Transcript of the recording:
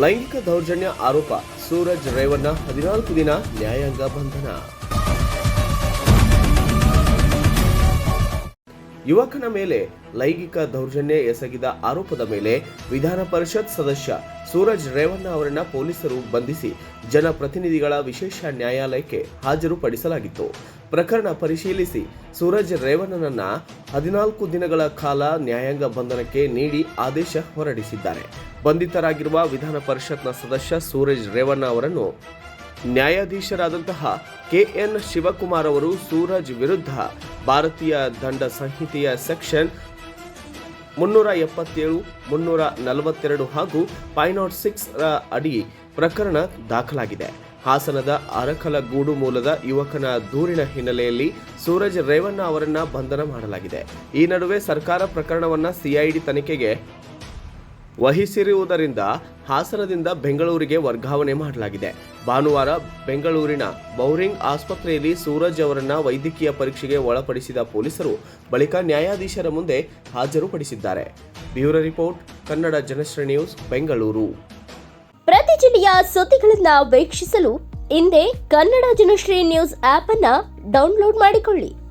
ಲೈಂಗಿಕ ದೌರ್ಜನ್ಯ ಆರೋಪ ಸೂರಜ್ ರೇವಣ್ಣ ಹದಿನಾಲ್ಕು ದಿನ ನ್ಯಾಯಾಂಗ ಬಂಧನ. ಯುವಕನ ಮೇಲೆ ಲೈಂಗಿಕ ದೌರ್ಜನ್ಯ ಎಸಗಿದ ಆರೋಪದ ಮೇಲೆ ವಿಧಾನ ಪರಿಷತ್ ಸದಸ್ಯ ಸೂರಜ್ ರೇವಣ್ಣ ಅವರನ್ನ ಪೊಲೀಸರು ಬಂಧಿಸಿ ಜನಪ್ರತಿನಿಧಿಗಳ ವಿಶೇಷ ನ್ಯಾಯಾಲಯಕ್ಕೆ ಹಾಜರುಪಡಿಸಲಾಗಿತ್ತು. ಪ್ರಕರಣ ಪರಿಶೀಲಿಸಿ ಸೂರಜ್ ರೇವಣ್ಣನನ್ನ ಹದಿನಾಲ್ಕು ದಿನಗಳ ಕಾಲ ನ್ಯಾಯಾಂಗ ಬಂಧನಕ್ಕೆ ನೀಡಿ ಆದೇಶ ಹೊರಡಿಸಿದ್ದಾರೆ. ಬಂಧಿತರಾಗಿರುವ ವಿಧಾನ ಪರಿಷತ್ನ ಸದಸ್ಯ ಸೂರಜ್ ರೇವಣ್ಣ ಅವರನ್ನು ನ್ಯಾಯಾಧೀಶರಾದಂತಹ ಕೆಎನ್ ಶಿವಕುಮಾರ್ ಅವರು ಸೂರಜ್ ವಿರುದ್ಧ ಭಾರತೀಯ ದಂಡ ಸಂಹಿತೆಯ ಸೆಕ್ಷನ್ ಮುನ್ನೂರ ಎಪ್ಪತ್ತೇಳು, ಮುನ್ನೂರ ನಲವತ್ತೆರಡು ಹಾಗೂ ಪೈನಾಟ್ ಸಿಕ್ಸ್ ಅಡಿ ಪ್ರಕರಣ ದಾಖಲಾಗಿದೆ. ಹಾಸನದ ಅರಕಲಗೂಡು ಮೂಲದ ಯುವಕನ ದೂರಿನ ಹಿನ್ನೆಲೆಯಲ್ಲಿ ಸೂರಜ್ ರೇವಣ್ಣ ಅವರನ್ನ ಬಂಧನ ಮಾಡಲಾಗಿದೆ. ಈ ನಡುವೆ ಸರ್ಕಾರ ಪ್ರಕರಣವನ್ನ ಸಿಐಡಿ ತನಿಖೆಗೆ ವಹಿಸಿರುವುದರಿಂದ ಹಾಸನದಿಂದ ಬೆಂಗಳೂರಿಗೆ ವರ್ಗಾವಣೆ ಮಾಡಲಾಗಿದೆ. ಭಾನುವಾರ ಬೆಂಗಳೂರಿನ ಬೌರಿಂಗ್ ಆಸ್ಪತ್ರೆಯಲ್ಲಿ ಸೂರಜ್ ಅವರನ್ನ ವೈದ್ಯಕೀಯ ಪರೀಕ್ಷೆಗೆ ಒಳಪಡಿಸಿದ ಪೊಲೀಸರು ಬಳಿಕ ನ್ಯಾಯಾಧೀಶರ ಮುಂದೆ ಹಾಜರುಪಡಿಸಿದ್ದಾರೆ. Bureau report, Kannada Janashri news, Bengaluru. ಪ್ರತಿ ಜಿಲ್ಲೆಯ ಸುದ್ದಿಗಳನ್ನ ವೀಕ್ಷಿಸಲು ಇಂದೇ ಕನ್ನಡ ಜನಶ್ರೀ ನ್ಯೂಸ್ ಆಪ್ ಅನ್ನ ಡೌನ್ಲೋಡ್ ಮಾಡಿಕೊಳ್ಳಿ.